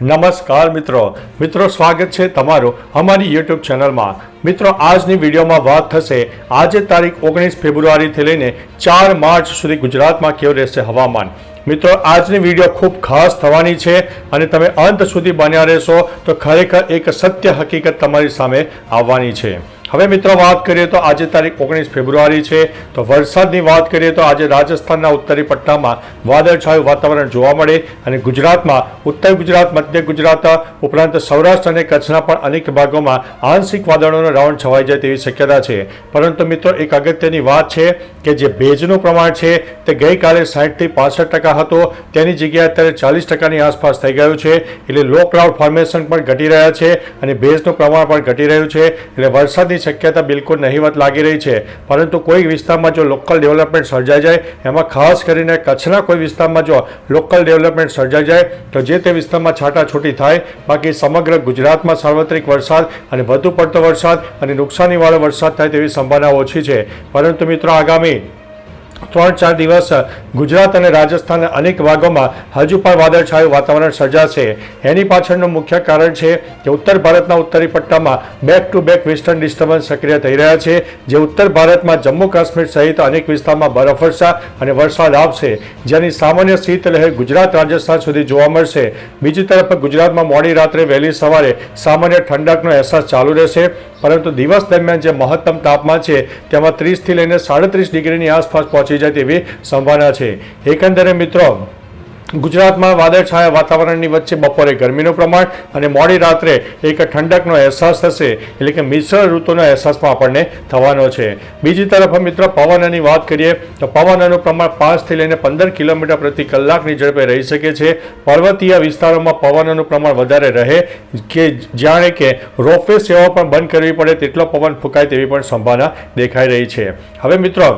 નમસ્કાર મિત્રો. મિત્રો, સ્વાગત છે તમારું અમારી યુટ્યુબ ચેનલમાં. મિત્રો, આજની વિડીયોમાં વાત થશે. આજે તારીખ ઓગણીસ ફેબ્રુઆરીથી લઈને ચાર માર્ચ સુધી ગુજરાતમાં કેવું રહેશે હવામાન? મિત્રો, આજની વીડિયો ખૂબ ખાસ થવાની છે અને તમે અંત સુધી બન્યા રહેશો તો ખરેખર એક સત્ય હકીકત તમારી સામે આવવાની છે. હવે મિત્રો વાત કરીએ તો આજે તારીખ ઓગણીસ ફેબ્રુઆરી છે. તો વરસાદની વાત કરીએ તો આજે રાજસ્થાનના ઉત્તરી પટ્ટામાં વાદળછાયું વાતાવરણ જોવા મળે અને ગુજરાતમાં ઉત્તર ગુજરાત, મધ્ય ગુજરાત ઉપરાંત સૌરાષ્ટ્ર અને કચ્છના પણ અનેક ભાગોમાં આંશિક વાદળોનો રાઉન્ડ છવાઈ જાય તેવી શક્યતા છે. પરંતુ મિત્રો એક અગત્યની વાત છે કે જે ભેજનું પ્રમાણ છે તે ગઈકાલે સાહીઠથી પાસઠ ટકા હતો. તેની જગ્યાએ અત્યારે ચાલીસ ટકાની આસપાસ થઈ ગયું છે. એટલે લો ક્લાઉડ ફોર્મેશન પણ ઘટી રહ્યા છે અને ભેજનું પ્રમાણ પણ ઘટી રહ્યું છે. એટલે વરસાદની શક્યતા બિલકુલ નહીવત લાગી રહી છે. પરંતુ કોઈ વિસ્તારમાં જો લોકલ ડેવલપમેન્ટ સર્જાઈ જાય, એમાં ખાસ કરીને કચ્છના કોઈ વિસ્તારમાં જો લોકલ ડેવલપમેન્ટ સર્જાઈ જાય, તો જે તે વિસ્તારમાં છાટાછૂટી થાય, બાકી સમગ્ર ગુજરાતમાં સાર્વત્રિક વરસાદ અને વધુ પડતો વરસાદ અને નુકસાનીવાળો વરસાદ થાય તેવી સંભાવના ઓછી છે. પરંતુ મિત્રો આગામી ત્રણ ચાર દિવસ ગુજરાત અને રાજસ્થાનના અનેક ભાગોમાં હજુ પણ વાદળછાયું વાતાવરણ સર્જાશે. એની પાછળનું મુખ્ય કારણ છે કે ઉત્તર ભારતના ઉત્તરી પટ્ટામાં back to back western disturbance સક્રિય થઈ રહ્યા છે, જે ઉત્તર ભારતમાં જમ્મુ કાશ્મીર સહિત અનેક વિસ્તારમાં બરફવર્ષા અને વરસાદ આવશે, જેની સામાન્ય શીતલહેર ગુજરાત, રાજસ્થાન સુધી જોવા મળશે. બીજી તરફ ગુજરાતમાં મોડી રાત્રે વહેલી સવારે સામાન્ય ઠંડકનો અહેસાસ ચાલુ રહેશે, પરંતુ દિવસ દરમિયાન જે મહત્તમ તાપમાન છે, તેમાં ત્રીસથી લઈને સાડત્રીસ ડિગ્રીની આસપાસ પહોંચી જાય તેવી સંભાવના છે. એકંદરે મિત્રો, ગુજરાતમાં વાદળછાયા વાતાવરણની વચ્ચે બપોરે ગરમીનું પ્રમાણ અને મોડી રાત્રે એક ઠંડકનો અહેસાસ થશે એટલે કે મિશ્ર ઋતુનો અહેસાસ પણ આપણને થવાનો છે. બીજી તરફ મિત્ર, પવનની વાત કરીએ તો પવનનું પ્રમાણ પાંચથી લઈને પંદર કિલોમીટર પ્રતિ કલાકની ઝડપે રહી શકે છે. પર્વતીય વિસ્તારોમાં પવનનું પ્રમાણ વધારે રહે કે જાણે કે રોપવે સેવાઓ પણ બંધ કરવી પડે તેટલો પવન ફૂંકાય તેવી પણ સંભાવના દેખાઈ રહી છે. હવે મિત્રો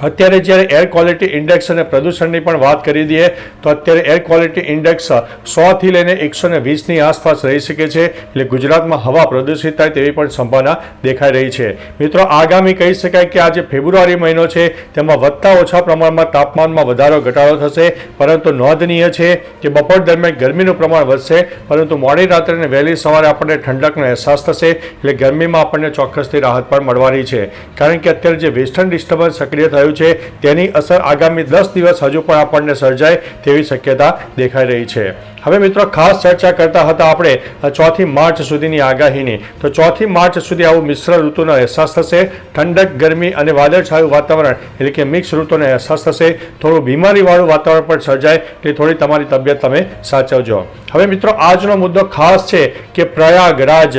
અત્યારે જ્યારે એર ક્વોલિટી ઇન્ડેક્સ અને પ્રદૂષણની પણ વાત કરી દઈએ, તો અત્યારે એર ક્વોલિટી ઇન્ડેક્સ સોથી લઈને એકસો ને વીસની આસપાસ રહી શકે છે. એટલે ગુજરાતમાં હવા પ્રદૂષિત થાય તેવી પણ સંભાવના દેખાઈ રહી છે. મિત્રો, આગામી કહી શકાય કે આજે ફેબ્રુઆરી મહિનો છે, તેમાં વધતા ઓછા પ્રમાણમાં તાપમાનમાં વધારો ઘટાડો થશે. પરંતુ નોંધનીય છે કે બપોર દરમિયાન ગરમીનું પ્રમાણ વધશે, પરંતુ મોડી રાત્રે અને વહેલી સવારે આપણને ઠંડકનો અહેસાસ થશે, એટલે ગરમીમાં આપણને ચોક્કસથી રાહત પણ મળવાની છે. કારણ કે અત્યારે જે વેસ્ટર્ન ડિસ્ટર્બન્સ સક્રિય થયું છે. તેની અસર આગામી દસ દિવસ હજુ પણ આપણને સર્જાય તેવી શક્યતા દેખાઈ રહી છે. હવે મિત્રો, ખાસ ચર્ચા કરતા હતા આપણે ચોથી માર્ચ સુધીની આગાહીની. તો ચોથી માર્ચ સુધી આવું મિશ્ર ઋતુનો અહેસાસ થશે. ઠંડક, ગરમી અને વાદળછાયું વાતાવરણ, એટલે કે મિક્સ ઋતુનો અહેસાસ થશે. થોડું બીમારીવાળું વાતાવરણ પણ સર્જાય. એટલે થોડી તમારી તબિયત તમે સાચવજો. હવે મિત્રો, આજનો મુદ્દો ખાસ છે કે પ્રયાગરાજ.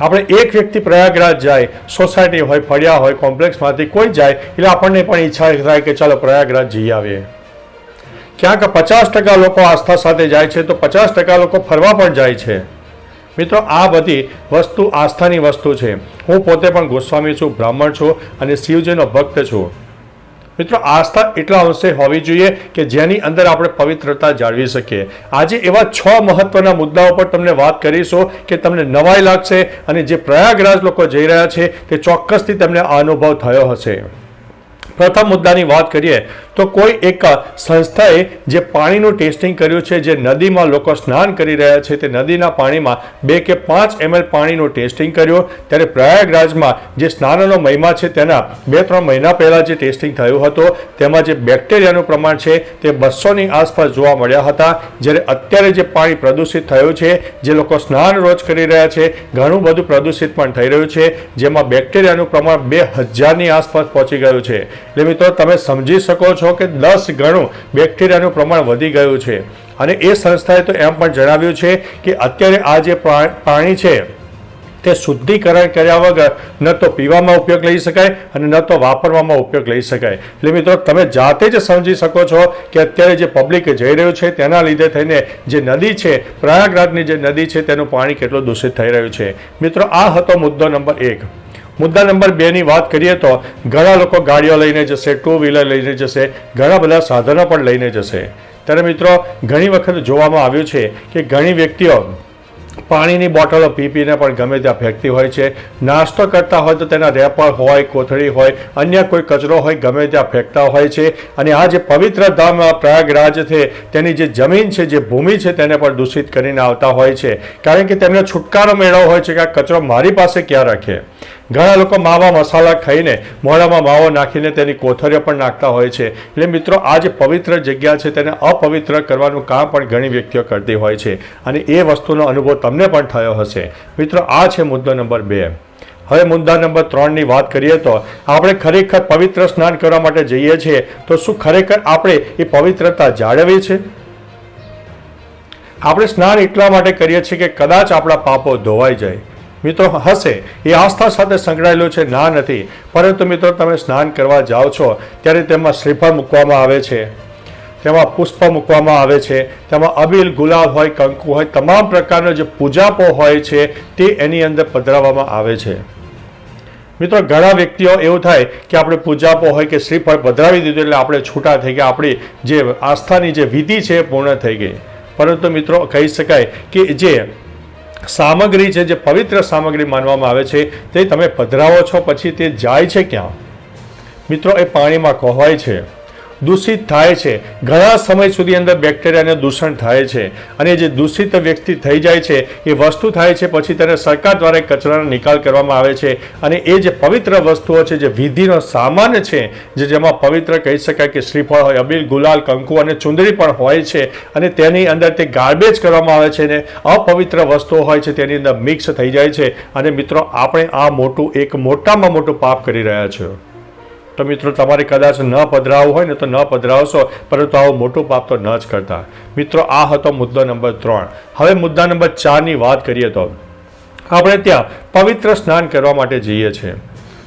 આપણે એક વ્યક્તિ પ્રયાગરાજ જાય સોસાયટી હોય, ફળિયા હોય કોમ્પ્લેક્સમાંથી કોઈ જાય, એટલે આપણને પણ ઈચ્છા થાય કે ચાલો પ્રયાગરાજ જઈ આવીએ. ક્યાંક પચાસ ટકા લોકો આસ્થા સાથે જાય છે, તો પચાસ ટકા લોકો ફરવા પણ જાય છે. મિત્રો, આ બધી વસ્તુ આસ્થાની વસ્તુ છે. હું પોતે પણ ગોસ્વામી છું, બ્રાહ્મણ છું અને શિવજીનો ભક્ત છું. મિત્રો, આસ્થા એટલા અંશે હોવી જોઈએ કે જેની અંદર આપણે પવિત્રતા જાળવી શકીએ. આજે એવા છ મહત્વના મુદ્દાઓ પર તમને વાત કરીશું કે તમને નવાઈ લાગશે અને જે પ્રયાગરાજ લોકો જઈ રહ્યા છે, તે ચોક્કસથી તમને આ અનુભવ થયો હશે. પ્રથમ મુદ્દાની વાત કરીએ તો કોઈ એક સંસ્થાએ જે પાણીનું ટેસ્ટિંગ કર્યું છે, જે નદીમાં લોકો સ્નાન કરી રહ્યા છે, તે નદીના પાણીમાં બે કે પાંચ એમએલ પાણીનું ટેસ્ટિંગ કર્યું. ત્યારે પ્રયાગરાજમાં જે સ્નાનનો મહિમા છે, તેના બે ત્રણ મહિના પહેલાં જે ટેસ્ટિંગ થયું હતું, તેમાં જે બેક્ટેરિયાનું પ્રમાણ છે, તે બસોની આસપાસ જોવા મળ્યા હતા. જ્યારે અત્યારે જે પાણી પ્રદૂષિત થયું છે, જે લોકો સ્નાન રોજ કરી રહ્યા છે, ઘણું બધું પ્રદૂષિત પણ થઈ રહ્યું છે, જેમાં બેક્ટેરિયાનું પ્રમાણ બે હજારની આસપાસ પહોંચી ગયું છે. એટલે મિત્રો, તમે સમજી શકો છો કે દસ ગણું બેક્ટેરિયાનું પ્રમાણ વધી ગયું છે. અને એ સંસ્થાએ તો એમ પણ જણાવ્યું છે કે અત્યારે આ જે પાણી છે, તે શુદ્ધિકરણ કર્યા વગર ન તો પીવામાં ઉપયોગ લઈ શકાય અને ન તો વાપરવામાં ઉપયોગ લઈ શકાય. એટલે મિત્રો, તમે જાતે જ સમજી શકો છો કે અત્યારે જે પબ્લિક જઈ રહ્યું છે, તેના લીધે થઈને જે નદી છે, પ્રયાગરાજની જે નદી છે, તેનું પાણી કેટલું દૂષિત થઈ રહ્યું છે. મિત્રો, આ હતો મુદ્દો નંબર એક. મુદ્દા નંબર બે ની વાત કરીએ તો ઘણા લોકો ગાડીઓ લઈને જશે ટુ વ્હીલર લઈને જશે, ઘણા બધા સાધનો પણ લઈને જશે. ત્યારે મિત્રો, ઘણી વખત જોવામાં આવ્યું છે કે ઘણી વ્યક્તિઓ પાણીની બોટલો પી પીને પણ ગમે ત્યાં ફેંકતી હોય છે. નાસ્તો કરતા હોય તો તેના રેપર હોય, કોથળી હોય, અન્ય કોઈ કચરો હોય, ગમે ત્યાં ફેંકતા હોય છે. અને આ જે પવિત્ર ધામ પ્રયાગરાજ છે, તેની જે જમીન છે, જે ભૂમિ છે, તેને પણ દૂષિત કરીને આવતા હોય છે. કારણ કે તેમને છુટકારો મેળવ્યો હોય છે કે આ કચરો મારી પાસે ક્યાં રાખે? ઘણા લોકો માવા મસાલા ખાઈને મોઢામાં માવો નાખીને તેની કોથરીઓ પણ નાખતા હોય છે. એટલે મિત્રો, આ જે પવિત્ર જગ્યા છે તેને અપવિત્ર કરવાનું કામ પણ ઘણી વ્યક્તિઓ કરતી હોય છે. અને એ વસ્તુનો અનુભવ તમને પણ થયો હશે. મિત્રો, આ છે મુદ્દો નંબર બે. હવે મુદ્દા નંબર ત્રણની વાત કરીએ તો, આપણે ખરેખર પવિત્ર સ્નાન કરવા માટે જઈએ છીએ, તો શું ખરેખર આપણે એ પવિત્રતા જાળવીએ છે? આપણે સ્નાન એટલા માટે કરીએ છીએ કે કદાચ આપણા પાપો ધોવાઈ જાય. મિત્રો, હશે. એ આસ્થા સાથે સંકળાયેલું છે. ના નથી. પરંતુ મિત્રો, તમે સ્નાન કરવા જાઓ છો, ત્યારે તેમાં શ્રીફળ મૂકવામાં આવે છે. તેમાં પુષ્પ મૂકવામાં આવે છે. તેમાં અબીલ ગુલાબ હોય, કંકુ હોય, તમામ પ્રકારનો જે પૂજાપો હોય છે, તે એની અંદર પધરાવવામાં આવે છે. મિત્રો, ઘણા વ્યક્તિઓ એવું થાય કે આપણે પૂજાપો હોય કે શ્રીફળ પધરાવી દીધું એટલે આપણે છૂટા થઈ ગયા. આપણી જે આસ્થાની જે વિધિ છે પૂર્ણ થઈ ગઈ. પરંતુ મિત્રો, કહી શકાય કે જે સામગ્રી છે જે પવિત્ર સામગ્રી માનવામાં આવે છે, તે તમે પધરાવો છો, પછી તે જાય છે ક્યાં? મિત્રો, એ પાણીમાં કોહવાય છે. દૂષિત થાય છે. ઘણા સમય સુધી અંદર બેક્ટેરિયાને દૂષણ થાય છે. અને જે દૂષિત વ્યક્તિ થઈ જાય છે, એ વસ્તુ થાય છે, પછી તેને સરકાર દ્વારા કચરાનો નિકાલ કરવામાં આવે છે. અને એ જે પવિત્ર વસ્તુઓ છે, જે વિધિનો સામાન છે, જે જેમાં પવિત્ર કહી શકાય કે શ્રીફળ હોય, અબીલ, ગુલાલ, કંકુ અને ચુંદડી પણ હોય છે. અને તેની અંદર તે ગાર્બેજ કરવામાં આવે છે ને અપવિત્ર વસ્તુઓ હોય છે, તેની અંદર મિક્સ થઈ જાય છે. અને મિત્રો, આપણે આ મોટું, એક મોટામાં મોટું પાપ કરી રહ્યા છીએ. તો મિત્રો, તમારે કદાચ ન પધરાવવું હોય ને તો ન પધરાવશો, પરંતુ આવું મોટું પાપ તો ન જ કરતા. મિત્રો, આ હતો મુદ્દો નંબર ત્રણ. હવે મુદ્દા નંબર ચારની વાત કરીએ તો. આપણે ત્યાં પવિત્ર સ્નાન કરવા માટે જઈએ છીએ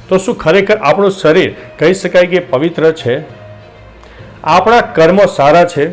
તો શું ખરેખર આપણું શરીર કહી શકાય કે પવિત્ર છે? આપણા કર્મો સારા છે?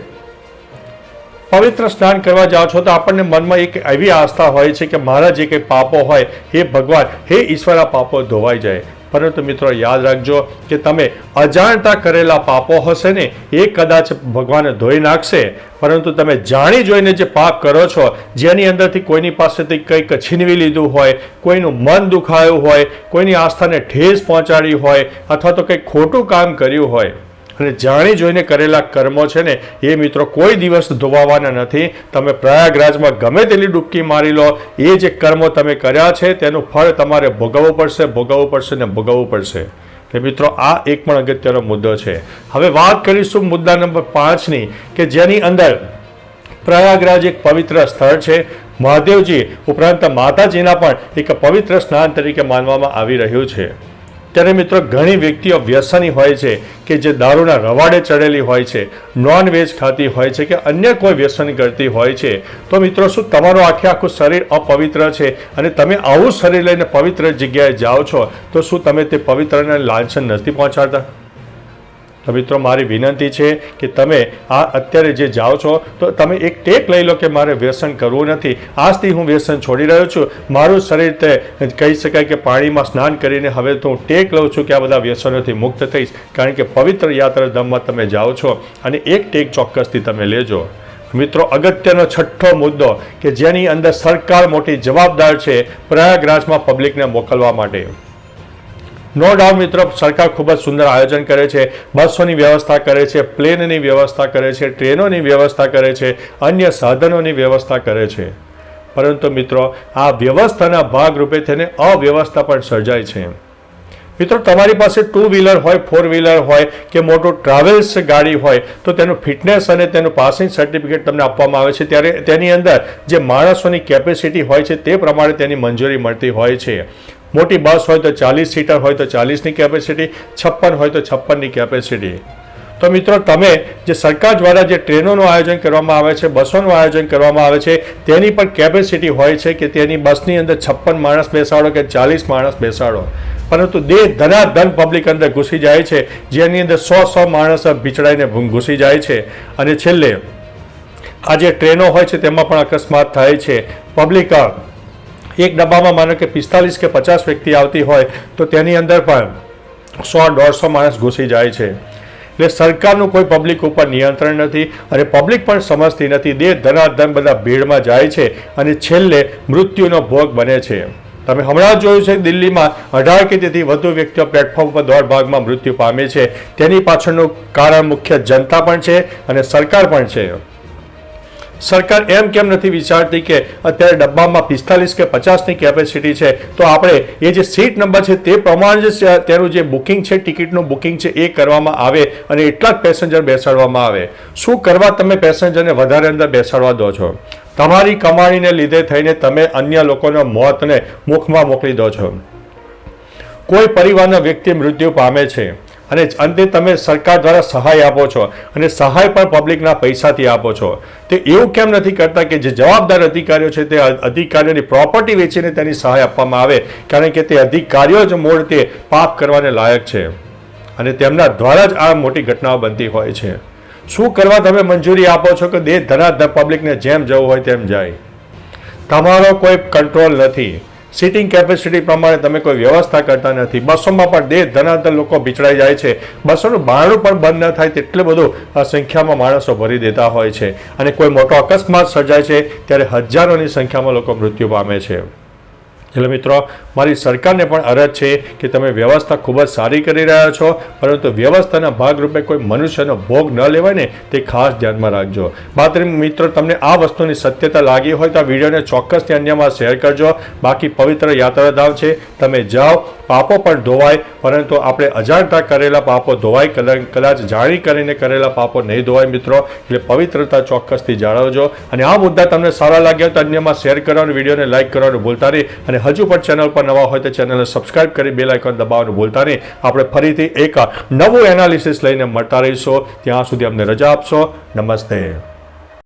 પવિત્ર સ્નાન કરવા જાઓ છો તો આપણને મનમાં એક એવી આસ્થા હોય છે કે મારા જે કંઈ પાપો હોય, હે ભગવાન, હે ઈશ્વર, આ પાપો ધોવાઈ જાય. પરંતુ મિત્રો યાદ રાખજો કે તમે અજાણતા કરેલા પાપો હશે ને, એ કદાચ ભગવાને ધોઈ નાખશે. પરંતુ તમે જાણી જોઈને જે પાપ કરો છો, જેની અંદરથી કોઈની પાસેથી કંઈક છીનવી લીધું હોય, કોઈનું મન દુખાયું હોય, કોઈની આસ્થાને ઠેસ પહોંચાડી હોય, અથવા તો કંઈક ખોટું કામ કર્યું હોય અને જાણી જોઈને કરેલા કર્મો છે ને, એ મિત્રો કોઈ દિવસ ધોવાવાના નથી. તમે પ્રયાગરાજમાં ગમે તેટલી ડૂબકી મારી લો, એ જે કર્મો તમે કર્યા છે, તેનું ફળ તમારે ભોગવવું પડશે ભોગવવું પડશે ને ભોગવવું પડશે. એટલે મિત્રો, આ એક પણ અગત્યનો મુદ્દો છે. હવે વાત કરીશું મુદ્દા નંબર પાંચની, કે જેની અંદર પ્રયાગરાજ એક પવિત્ર સ્થળ છે. મહાદેવજી ઉપરાંત માતાજીના પણ એક પવિત્ર સ્નાન તરીકે માનવામાં આવી રહ્યું છે. ત્યારે મિત્રો ઘણી વ્યક્તિઓ વ્યસની હોય છે કે જે દારૂના રવાડે ચડેલી હોય છે નોન વેજ ખાતી હોય છે કે અન્ય કોઈ વ્યસન કરતી હોય છે. તો મિત્રો શું તમારું આખે આખું શરીર અપવિત્ર છે અને તમે આવું શરીર લઈને પવિત્ર જગ્યાએ જાઓ છો, તો શું તમે તે પવિત્રને લાંછન નથી પહોંચાડતા? તો મિત્રો, મારી વિનંતી છે કે તમે આ અત્યારે જે જાઓ છો, તો તમે એક ટેક લઈ લો કે મારે વ્યસન કરવું નથી. આજથી હું વ્યસન છોડી રહ્યો છું. મારું શરીર તે કહી શકાય કે પાણીમાં સ્નાન કરીને હવે તો હું ટેક લઉં છું કે આ બધા વ્યસનોથી મુક્ત થઈશ. કારણ કે પવિત્ર યાત્રા ધામમાં તમે જાઓ છો અને એક ટેક ચોક્કસથી તમે લેજો. મિત્રો, અગત્યનો છઠ્ઠો મુદ્દો કે જેની અંદર સરકાર મોટી જવાબદાર છે પ્રયાગરાજમાં પબ્લિકને મોકલવા માટે. નો ડાઉટ મિત્રો, સરકાર ખૂબ જ સુંદર આયોજન કરે છે. બસોની વ્યવસ્થા કરે છે, પ્લેનની વ્યવસ્થા કરે છે, ટ્રેનોની વ્યવસ્થા કરે છે, અન્ય સાધનોની વ્યવસ્થા કરે છે. પરંતુ મિત્રો, આ વ્યવસ્થાના ભાગરૂપે તેને અવ્યવસ્થા પણ સર્જાય છે. મિત્રો, તમારી પાસે ટુ વ્હીલર હોય ફોર વ્હીલર હોય કે મોટું ટ્રાવેલ્સ ગાડી હોય, તો તેનું ફિટનેસ અને તેનું પાસિંગ સર્ટિફિકેટ તમને આપવામાં આવે છે. ત્યારે તેની અંદર જે માણસોની કેપેસિટી હોય છે, તે પ્રમાણે તેની મંજૂરી મળતી હોય છે. મોટી બસ હોય તો ચાલીસ સીટર હોય તો ચાલીસની કેપેસિટી છપ્પન હોય તો છપ્પનની કેપેસિટી તો મિત્રો તમે જે સરકાર દ્વારા જે ટ્રેનોનું આયોજન કરવામાં આવે છે, બસોનું આયોજન કરવામાં આવે છે, તેની પણ કેપેસિટી હોય છે કે તેની બસની અંદર છપ્પન માણસ બેસાડો કે ચાલીસ માણસ બેસાડો. પરંતુ દેહ ધનાધન પબ્લિક અંદર ઘૂસી જાય છે, જેની અંદર સો સો માણસ ભીચડાઈને ઘૂસી જાય છે. અને છેલ્લે, આ જે ટ્રેનો હોય છે તેમાં પણ અકસ્માત થાય છે. પબ્લિક એક ડબ્બામાં માનો કે પિસ્તાલીસ કે પચાસ વ્યક્તિ આવતી હોય તો તેની અંદર પણ સો દોઢસો માણસ ઘૂસી જાય છે. એટલે સરકારનું કોઈ પબ્લિક ઉપર નિયંત્રણ નથી અને પબ્લિક પણ સમજતી નથી. દેહ ધનાધન બધા ભીડમાં જાય છે અને છેલ્લે મૃત્યુનો ભોગ બને છે. તમે હમણાં જોયું છે દિલ્હીમાં અઢાર કે તેથી વધુ વ્યક્તિઓ પ્લેટફોર્મ પર દોઢ ભાગમાં મૃત્યુ પામે છે. તેની પાછળનું કારણ મુખ્ય જનતા પણ છે અને સરકાર પણ છે. સરકાર એમ કેમ નથી વિચારતી કે અત્યારે ડબ્બામાં પિસ્તાલીસ કે પચાસની કેપેસિટી છે? તો આપણે એ જે સીટ નંબર છે તે પ્રમાણે જ તેનું જે બુકિંગ છે ટિકિટનું બુકિંગ છે, એ કરવામાં આવે અને એટલા જ પેસેન્જર બેસાડવામાં આવે. શું કરવા તમે પેસેન્જરને વધારે અંદર બેસાડવા દો છો? તમારી કમાણીને લીધે થઈને તમે અન્ય લોકોના મોતને મુખમાં મોકલી દો છો. કોઈ પરિવારના વ્યક્તિ મૃત્યુ પામે છે. અને અંતે તમે સરકાર દ્વારા સહાય આપો છો અને સહાય પણ પબ્લિકના પૈસાથી આપો છો. તે એવું કેમ નથી કરતા કે જે જવાબદાર અધિકારીઓ છે તે અધિકારીઓની પ્રોપર્ટી વેચીને તેની સહાય આપવામાં આવે? કારણ કે તે અધિકારીઓ જ મૂળ તે પાપ કરવાને લાયક છે. અને તેમના દ્વારા જ આ મોટી ઘટનાઓ બનતી હોય છે. શું કરવા તમે મંજૂરી આપો છો કે દેહ ધનાધન પબ્લિકને જેમ જવું હોય તેમ જાય? તમારો કોઈ કંટ્રોલ નથી. સિટિંગ કેપેસિટી પ્રમાણે તમે કોઈ વ્યવસ્થા કરતા નથી. બસોમાં પણ દેહ ધનાધન લોકો બિચડાઈ જાય છે. બસોનું ભાડું પણ બંધ ન થાય તેટલું બધું સંખ્યામાં માણસો ભરી દેતા હોય છે. અને કોઈ મોટો અકસ્માત સર્જાય છે, ત્યારે હજારોની સંખ્યામાં લોકો મૃત્યુ પામે છે. એટલે મિત્રો, મારી સરકારને પણ અરજ છે કે તમે વ્યવસ્થા ખૂબ જ સારી કરી રહ્યા છો, પરંતુ વ્યવસ્થાના ભાગરૂપે કોઈ મનુષ્યનો ભોગ ન લેવાય ને તે ખાસ ધ્યાનમાં રાખજો. માત્ર મિત્રો, તમને આ વસ્તુની સત્યતા લાગી હોય તો આ વિડીયોને ચોક્કસથી અન્યમાં શેર કરજો. બાકી પવિત્ર યાત્રાધામ છે, તમે જાઓ, પાપો પણ ધોવાય, પરંતુ આપણે અજાણતા કરેલા પાપો ધોવાય કદાચ જાણી કરીને કરેલા પાપો નહીં ધોવાય મિત્રો. એટલે પવિત્રતા ચોક્કસથી જાળવજો. અને આ મુદ્દા તમને સારા લાગ્યા તો અન્યમાં શેર કરવાનું, વિડીયોને લાઇક કરવાનું ભૂલતા નહીં. અને હજુ પણ ચેનલ પર નવા હોય તો ચેનલને સબસ્ક્રાઇબ કરી બેલ આઇકોન દબાવવાનું ભૂલતા નહીં. આપણે ફરીથી એક નવું એનાલિસિસ લઈને મળતા રહીશું. ત્યાં સુધી અમને રજા આપશો. નમસ્તે.